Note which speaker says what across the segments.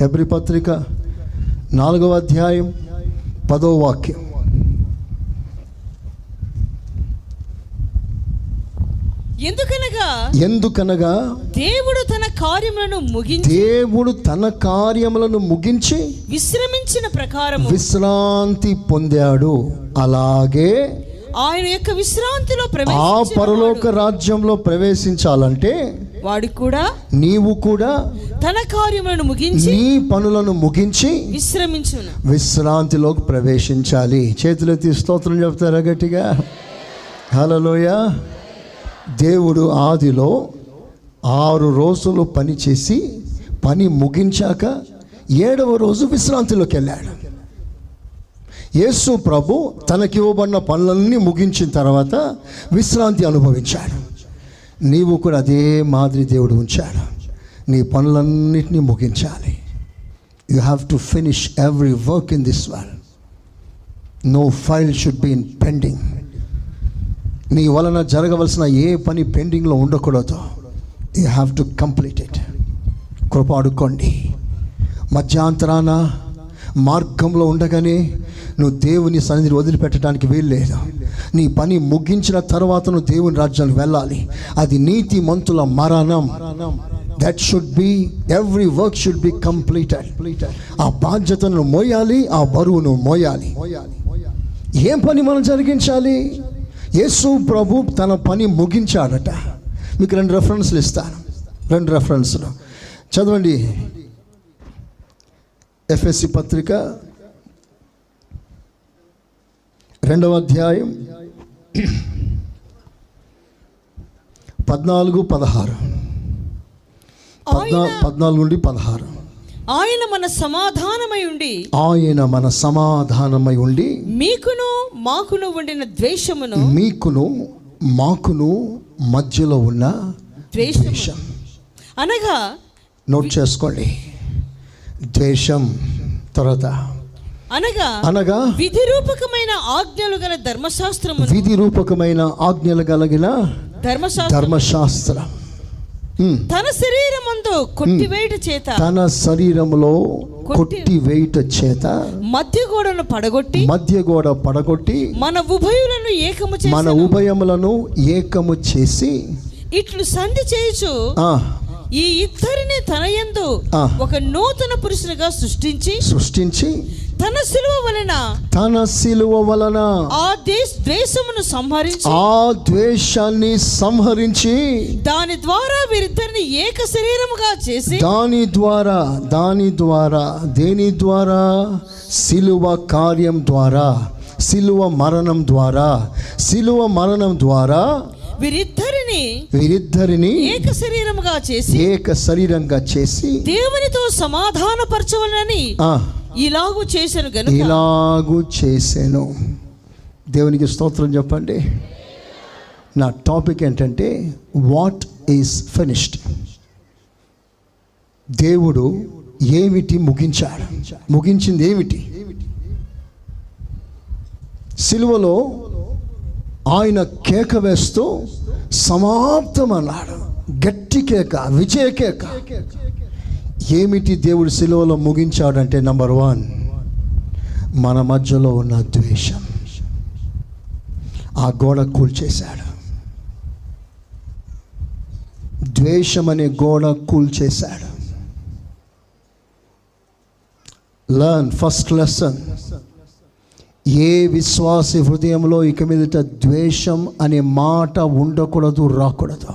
Speaker 1: ఎబ్రి పత్రిక నాలుగవ అధ్యాయం పదో వాక్యం.
Speaker 2: ఎందుకనగా
Speaker 1: ఎందుకనగా
Speaker 2: దేవుడు తన కార్యములను ముగించి
Speaker 1: దేవుడు తన కార్యములను ముగించి
Speaker 2: విశ్రమించిన ప్రకారము
Speaker 1: విశ్రాంతి పొందాడు. అలాగే
Speaker 2: ఆయన యొక్క విశ్రాంతిలో
Speaker 1: ఆ పరలోక రాజ్యంలో ప్రవేశించాలంటే
Speaker 2: వాడు కూడా
Speaker 1: నీవు కూడా
Speaker 2: తన కార్యములను ముగించి
Speaker 1: నీ పనులను ముగించి
Speaker 2: విశ్రమించును.
Speaker 1: విశ్రాంతిలోకి ప్రవేశించాలి. చేతులెత్తి స్తోత్రం చెప్తారా గట్టిగా? హలోయ దేవుడు ఆదిలో ఆరు రోజులు పని చేసి పని ముగించాక ఏడవ రోజు విశ్రాంతిలోకి వెళ్ళాడు. యేసు ప్రభు తనకి ఇవ్వబడిన పనులన్నీ ముగించిన తర్వాత విశ్రాంతి అనుభవించాడు. నీవు కూడా అదే మాదిరి దేవుడు ఉంచాడు. నీ పనులన్నిటినీ ముగించాలి. You have to finish every work in this world no file should be in pending నీ వలన జరగవలసిన ఏ పని పెండింగ్లో ఉండకూడదు. You have to complete it కృపాడుకోండి మధ్యాంతరాన మార్గంలో ఉండగానే నువ్వు దేవుని సన్నిధిని వదిలిపెట్టడానికి వీల్లేదు. నీ పని ముగించిన తర్వాత నువ్వు దేవుని రాజ్యానికి వెళ్ళాలి. అది నీతి మంతుల మరణం. That should be every work should be completed ఆ బాధ్యతను మోయాలి ఆ బరువును మోయాలి. ఏం పని మనం జరిగించాలి? యేసు ప్రభు తన పని ముగించాడట. మీకు రెండు రెఫరెన్స్లు ఇస్తాను. రెండు రెఫరెన్స్లు చదవండి. ఎఫ్ఎస్సి పత్రిక రెండవ అధ్యాయం పద్నాలుగు పదహారు. పద్నాలుగు నుండి పదహారు.
Speaker 2: ఆయన మన సమాధానమై ఉండి
Speaker 1: ఆయన మన సమాధానమై ఉండి
Speaker 2: మీకును మాకును ఉండిన ద్వేషమును
Speaker 1: మీకును మాకును మధ్యలో ఉన్న ద్వేషం.
Speaker 2: అనగా
Speaker 1: నోట్ చేసుకోండి. ద్వేషం తర్వాత
Speaker 2: అనగా
Speaker 1: అనగా
Speaker 2: విధి రూపకమైన ఆజ్ఞలు గల ధర్మశాస్త్రమును.
Speaker 1: విధి రూపకమైన ఆజ్ఞలు కలిగిన
Speaker 2: ధర్మశాస్త్రం.
Speaker 1: ధర్మశాస్త్రం.
Speaker 2: తన శరీరమందు కొట్టివేయట చేత.
Speaker 1: తన శరీరములో కొట్టి వేయుట చేత.
Speaker 2: మధ్య గోడను పడగొట్టి
Speaker 1: మధ్య గోడ పడగొట్టి
Speaker 2: మన ఉభయులను ఏకము
Speaker 1: మన ఉభయములను ఏకము చేసి
Speaker 2: ఇట్లు సంధి చేయుచు
Speaker 1: ఆ,
Speaker 2: ఈ ఇద్దరిని తన యందు. ఒక నూతన పురుషునిగా సృష్టించి
Speaker 1: సృష్టించి
Speaker 2: తన సిలువ వలన
Speaker 1: తన శిలువ వలన
Speaker 2: ఆ దేశ ద్వేషమును సంహరించి
Speaker 1: ఆ ద్వేషాన్ని సంహరించి
Speaker 2: దాని ద్వారా వీరిద్దరిని ఏక శరీరముగా చేసి
Speaker 1: దాని ద్వారా దాని ద్వారా దేని ద్వారా సిలువ కార్యం ద్వారా సిలువ మరణం ద్వారా సిలువ మరణం ద్వారా
Speaker 2: వీరిద్దరిని
Speaker 1: వీరిద్దరిని
Speaker 2: ఏక శరీరముగా చేసి
Speaker 1: ఏక శరీరంగా చేసి
Speaker 2: దేవునితో సమాధానపరచవలని
Speaker 1: ఆ,
Speaker 2: ఇలాగు చేశాను గనుక.
Speaker 1: ఇలాగు చేశాను. దేవునికి స్తోత్రం చెప్పండి. నా టాపిక్ ఏంటంటే వాట్ ఈస్ ఫినిష్డ్ దేవుడు ఏమిటి ముగించాడు? ముగించింది ఏమిటి? సిలువలో ఆయన కేక వేస్తూ సమాప్తం అన్నాడు గట్టి కేక విజయ కేక. ఏమిటి దేవుడు సిలువలో ముగించాడంటే నంబర్ వన్ మన మధ్యలో ఉన్న ద్వేషం. ఆ గోడ కూల్చేశాడు. ద్వేషం అనే గోడ కూల్చేశాడు. లర్న్ ఫస్ట్ లెసన్ ఏ విశ్వాసి హృదయంలో ఇక మీదట ద్వేషం అనే మాట ఉండకూడదు రాకూడదు.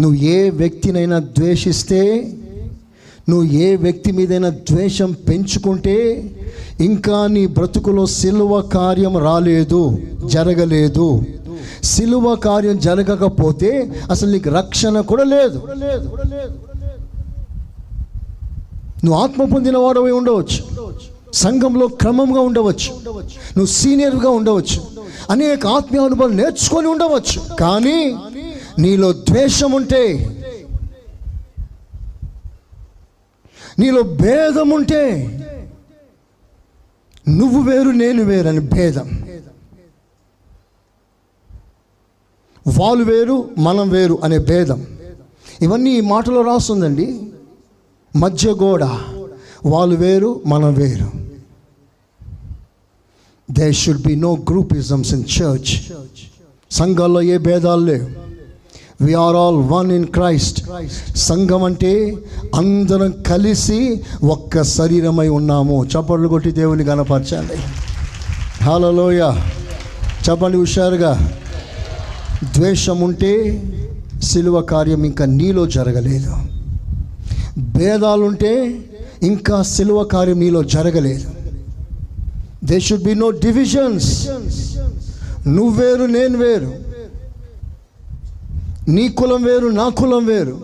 Speaker 1: నువ్వు ఏ వ్యక్తినైనా ద్వేషిస్తే నువ్వు ఏ వ్యక్తి మీదైనా ద్వేషం పెంచుకుంటే ఇంకా నీ బ్రతుకులో సిలువ కార్యం రాలేదు జరగలేదు. సిలువ కార్యం జరగకపోతే అసలు నీకు రక్షణ కూడా లేదు. నువ్వు ఆత్మ పొందిన వాడవై ఉండవచ్చు. సంఘంలో క్రమంగా ఉండవచ్చు. నువ్వు సీనియర్గా ఉండవచ్చు. అనేక ఆత్మీయ అనుభవాలు నేర్చుకొని ఉండవచ్చు. కానీ నీలో ద్వేషం ఉంటే నీలో భేదం ఉంటే నువ్వు వేరు నేను వేరు అని భేదం. వాళ్ళు వేరు మనం వేరు అనే భేదం. ఇవన్నీ ఈ మాటలో రాస్తుందండి. మధ్య గోడ వాళ్ళు వేరు మనం వేరు. They should be no groupisms in church సంఘాల్లో ఏ భేదాలు లేవు. Are all one in Christ సంఘం అంటే అందరం కలిసి ఒక్క శరీరమై ఉన్నాము. చప్పట్లు కొట్టి దేవుని కనపరచాలి హలోయ చెప్పండి హుషారుగా. ద్వేషం ఉంటే సిలువ కార్యం ఇంకా నీలో జరగలేదు. భేదాలుంటే ఇంకా సిలువ కార్యం నీలో జరగలేదు. They should be no divisions నువ్వు వేరు నేను వేరు. నీ కులం వేరు నా కులం వేరు.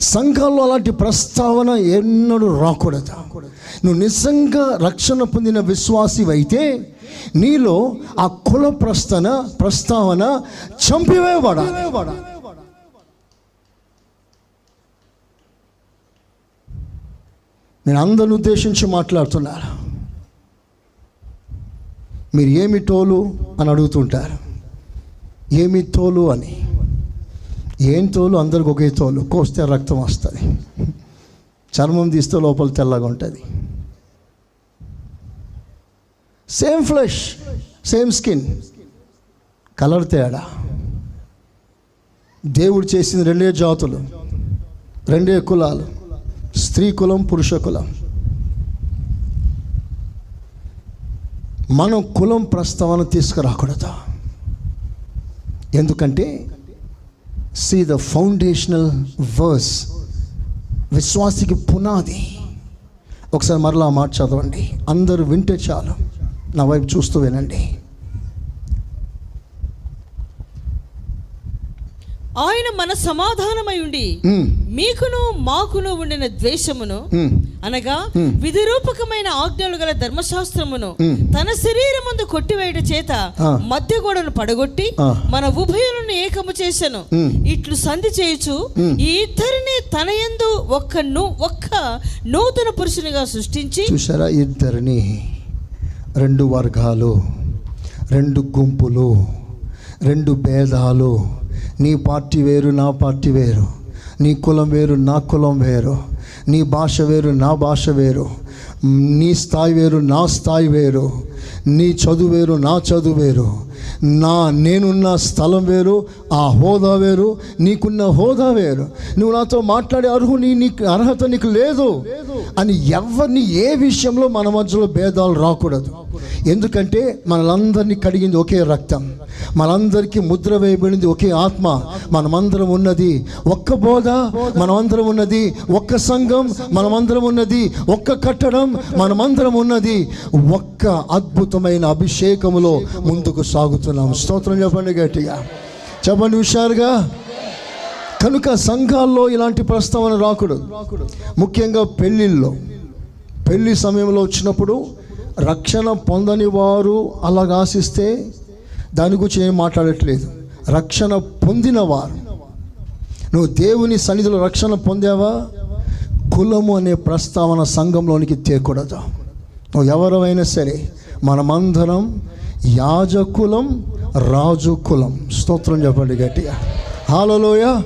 Speaker 1: సంఘాల్లో అలాంటి ప్రస్తావన ఎన్నడూ రాకూడదు. నువ్వు నిజంగా రక్షణ పొందిన విశ్వాసివైతే నీలో ఆ కుల ప్రస్తన ప్రస్తావన చంపివేయబడాలి. నేను అందరిని ఉద్దేశించి మాట్లాడుతున్నాను మీరు ఏమి తోలు అని అడుగుతుంటారు. ఏమి తోలు అని? ఏం తోలు? అందరికి ఒకే తోలు. కోస్తే రక్తం వస్తుంది. చర్మం తీస్తే లోపల తెల్లగా ఉంటుంది. Same flesh same skin colour తేడా? దేవుడు చేసిన రెండే జాతులు రెండే కులాలు. స్త్రీ కులం పురుష కులం. మనం కులం ప్రస్తావన తీసుకురాకూడదు. ఎందుకంటే సి ద ఫౌండేషనల్ వర్స్ విశ్వాసికి పునాది. ఒకసారి మరలా మాట చదవండి. అందరూ వింటే చాలు. నా వైపు చూస్తూ వినండి.
Speaker 2: ఆయన మన సమాధానమై ఉండి మీకును మాకును ఉండిన ద్వేషమును అనగా. విధిరూపకమైన ఆజ్ఞలు గల ధర్మశాస్త్రమును. తన శరీరమందు కొట్టివేయట చేత. మధ్య గోడను పడగొట్టి. మన ఉభయులను ఏకము
Speaker 1: Hmm.
Speaker 2: ఇట్లు సంధి చేయుచు. ఈ ఇద్దరిని తన యందు ఒక్క ఒక్క నూతన పురుషునిగా సృష్టించి
Speaker 1: చూసారా ఇద్దరిని రెండు వర్గాలు రెండు గుంపులు రెండు భేదాలు నీ పార్టీ వేరు నా పార్టీ వేరు. నీ కులం వేరు నా కులం వేరు. నీ భాష వేరు నా భాష వేరు. నీ స్థాయి వేరు నా స్థాయి వేరు. నీ చదువు వేరు నా చదువు వేరు. నా నేనున్న స్థలం వేరు ఆ హోదా వేరు నీకున్న హోదా వేరు. నువ్వు నాతో మాట్లాడే అర్హుని నీకు అర్హత నీకు లేదు అని ఎవరిని ఏ విషయంలో మన మధ్యలో భేదాలు రాకూడదు. ఎందుకంటే మనలందరినీ కడిగింది ఒకే రక్తం. మనందరికీ ముద్ర వేయబడింది ఒకే ఆత్మ. మనమందరం ఉన్నది ఒక్క బోధ మనమందరం ఉన్నది ఒక్క సంఘం మనమందరం ఉన్నది ఒక్క కట్టడం మనమందరం ఉన్నది ఒక్క అద్భుతమైన అభిషేకములో ముందుకు సాగుతున్నాం. స్తోత్రం చెప్పండి గట్టిగా. చెప్పండి హుషారుగా. కనుక సంఘాల్లో ఇలాంటి ప్రస్తావన రాకూడదు. ముఖ్యంగా పెళ్ళిళ్ళలో పెళ్ళి సమయంలో వచ్చినప్పుడు రక్షణ పొందని వారు అలాగ ఆశిస్తే దాని గురించి ఏం మాట్లాడట్లేదు. రక్షణ పొందినవారు. నువ్వు దేవుని సన్నిధిలో రక్షణ పొందావా? కులము అనే ప్రస్తావన సంఘంలోనికి తేకూడదు నువ్వు ఎవరైనా సరే మనమందరం యాజకులం రాజు కులం స్తోత్రం చెప్పండి గట్టిగా. హాలలోయ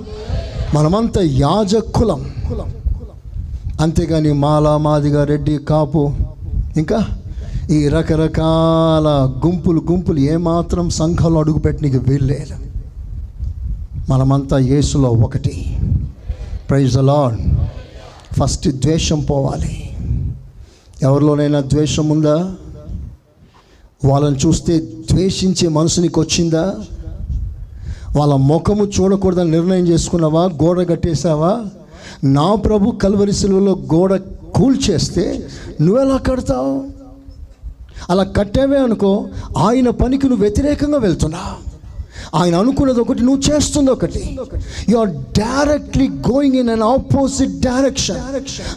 Speaker 1: మనమంతా యాజకులం. అంతేగాని మాల మాదిగా రెడ్డి కాపు ఇంకా? ఈ రకరకాల గుంపులు గుంపులు ఏమాత్రం సంఘంలో అడుగుపెట్టనికి వీల్లేదు. మనమంతా యేసులో ఒకటి. ప్రైజ్ అలాడ్ ఫస్ట్ ద్వేషం పోవాలి. ఎవరిలోనైనా ద్వేషం ఉందా? వాళ్ళని చూస్తే ద్వేషించే మనసు నీకు వచ్చిందా? వాళ్ళ ముఖము చూడకూడదని నిర్ణయం చేసుకున్నావా? గోడ కట్టేశావా? నా ప్రభు కల్వరి గోడ కూల్చేస్తే నువ్వెలా కడతావు? అలా కట్టావే అనుకో ఆయన పనికి నువ్వు వ్యతిరేకంగా వెళ్తున్నావు ఆయన అనుకున్నది ఒకటి నువ్వు చేస్తుంది ఒకటి. You are directly going in an opposite direction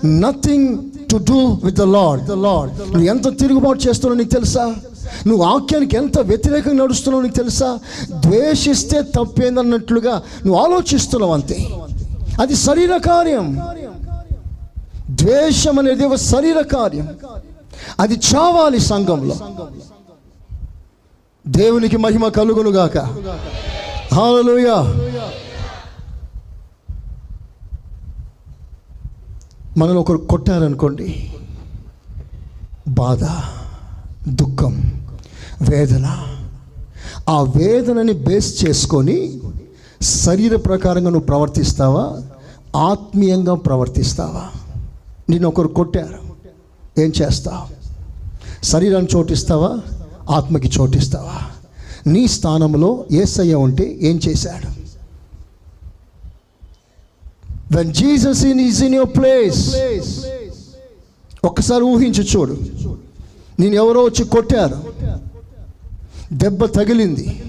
Speaker 1: nothing to do with the Lord the Lord నువ్వు ఎంత తిరుగుబాటు చేస్తున్నావు నీకు తెలుసా? నువ్వు వాక్యానికి ఎంత వ్యతిరేకంగా నడుస్తున్నావు నీకు తెలుసా? ద్వేషిస్తే తప్పేందన్నట్లుగా నువ్వు ఆలోచిస్తున్నావు అంతే. అది శరీర కార్యం. ద్వేషం అనేది ఒక శరీర కార్యం. అది చావాలి సంఘంలో. దేవునికి మహిమ కలుగునుగాక. గాక మనల్ని ఒకరు కొట్టారనుకోండి. బాధ దుఃఖం వేదన. ఆ వేదనని బేస్ చేసుకొని శరీర ప్రకారంగా నువ్వు ప్రవర్తిస్తావా? ఆత్మీయంగా ప్రవర్తిస్తావా? నిన్ను ఒకరు కొట్టారు. ఏం చేస్తావు? శరీరాన్ని చోటిస్తావా? ఆత్మకి చోటిస్తావా? నీ స్థానంలో ఏసయ్య ఉంటే ఏం చేశాడు? When Jesus in is in your place ఒక్కసారి ఊహించి చూడు. నేను ఎవరో వచ్చి కొట్టారు. దెబ్బ తగిలింది.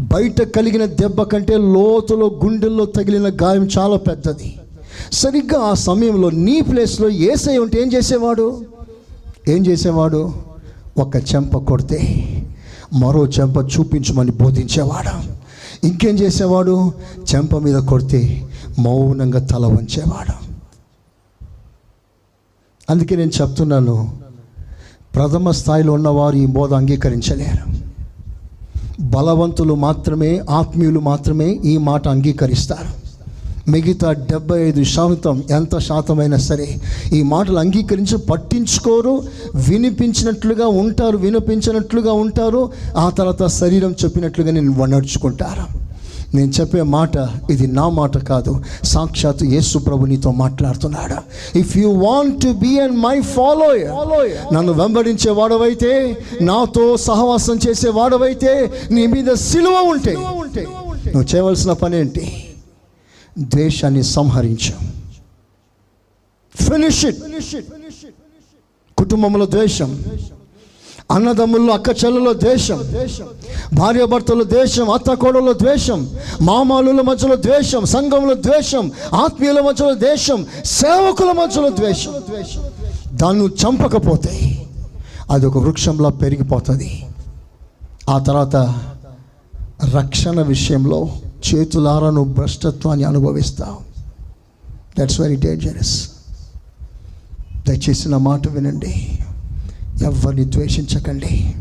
Speaker 1: బయట కలిగిన దెబ్బ కంటే లోతులో గుండెల్లో తగిలిన గాయం చాలా పెద్దది. సరిగ్గా ఆ సమయంలో నీ ప్లేస్లో ఏసై ఉంటే ఏం చేసేవాడు? ఏం చేసేవాడు? ఒక చెంప కొడితే మరో చెంప చూపించమని బోధించేవాడు. ఇంకేం చేసేవాడు? చెంప మీద కొడితే మౌనంగా తల వంచేవాడు. అందుకే నేను చెప్తున్నాను ప్రథమ స్థాయిలో ఉన్నవారు ఈ బోధ అంగీకరించలేరు. బలవంతులు మాత్రమే ఆత్మీయులు మాత్రమే ఈ మాట అంగీకరిస్తారు. మిగతా డెబ్బై ఐదు శాతం ఎంత శాతమైనా సరే ఈ మాటలు అంగీకరించి పట్టించుకోరు వినిపించినట్లుగా ఉంటారు వినిపించినట్లుగా ఉంటారు ఆ తర్వాత శరీరం చెప్పినట్లుగా నేను నడుచుకుంటారు నేను చెప్పే మాట ఇది నా మాట కాదు సాక్షాత్ యేసు ప్రభు నీతో మాట్లాడుతున్నాడు. If you want to be and my follow నన్ను వెంబడించే వాడవైతే నాతో సహవాసం చేసే వాడవైతే నీ మీద సిలువ ఉంటే నువ్వు చేయవలసిన పని ఏంటి? ద్వేషాన్ని సంహరించు. ఫినిష్ కుటుంబంలో ద్వేషం అన్నదమ్ముల్లో అక్క చెల్లలో ద్వేషం భార్యాభర్తల ద్వేషం అత్త ద్వేషం మామాలుల మధ్యలో ద్వేషం సంఘంలో ద్వేషం ఆత్మీయుల మధ్యలో ద్వేషం సేవకుల మధ్యలో ద్వేషం. దాన్ని చంపకపోతే అది ఒక వృక్షంలా పెరిగిపోతుంది. ఆ తర్వాత రక్షణ విషయంలో చేతులారా నువ్వు భ్రష్టత్వాన్ని అనుభవిస్తావు. దట్స్ వెరీ డేంజరస్ దయచేసి నా మాట వినండి. ఎవరిని ద్వేషించకండి.